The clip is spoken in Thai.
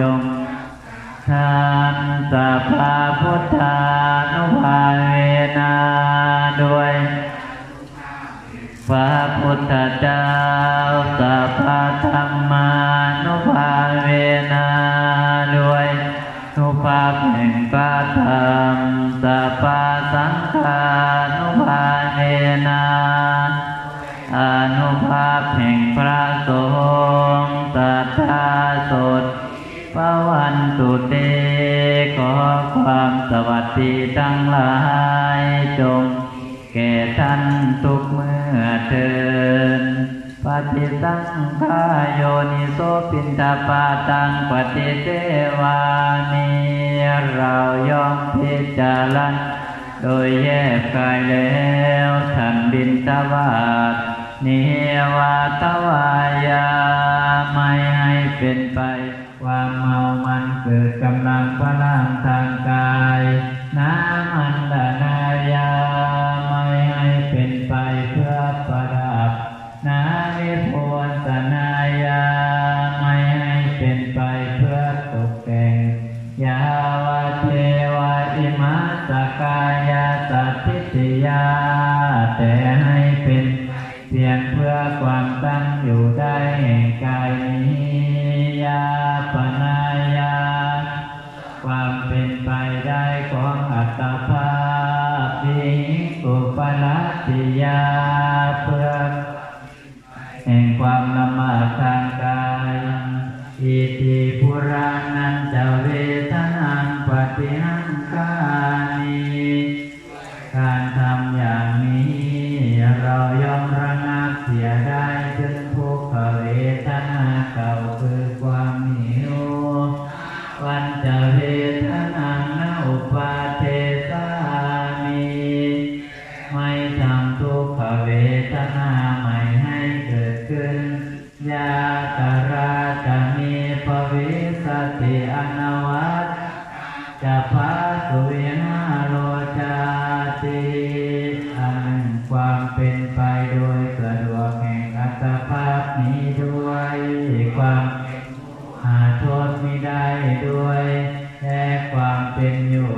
จงทานสัพพะพุทธานุภาเวนะด้วยพระพุทธเจ้าสัพพะธรรมานุภาเวนะด้วยนุภาพแห่งพระธรรมสัพพะสังฆานุภาเวนะอนุภาพแห่งพระสงฆ์สัทธาสด ปวันตุเต ขอความสวัสดีทั้งหลายจง แก่ท่านทุกเมื่อเทินปฏิสังขายโยนิโสปินทปาตังปฏิเทวานิเรายอมพิจารณาโดยแยกกายแล้วท่านบินทบาทนิวาตวายาไม่ให้ เป็นไป ความเมามันเกิดกำลังพลังทางกาย น้ำมันดานายาไม่ให้เป็นไปเพื่อประดับนาวิโพสนายาไม่ให้เป็นไปเพื่อตกแต่ง ยาวะเทวะอิมาสกายาสัตติติยา แต่ให้เป็นเพียงเพื่อความตั้งอยู่ได้แห่งกายนี้ ยาปนายา ความเป็นไปได้ของอัตภาพวิกุปลัตติยาเพื่อแห่งความละหมาดทางกายอิติปุรานันจะเวทนังปฏิหังคานิการทำอย่างนี้เรายอมระงับเสียได้ถึงทุกขเวทนาเก่าคือ ไม่ทำทุกขเวทนาใหม่ให้เกิดขึ้น ยาตราจะมีปวิสติอนวัตจะพาสุเวนาโลจาติอันความเป็นไปโดยสะดวกแห่งอัตภาพนี้ด้วยความหาโทษไม่ได้ด้วยแค่ความเป็นอยู่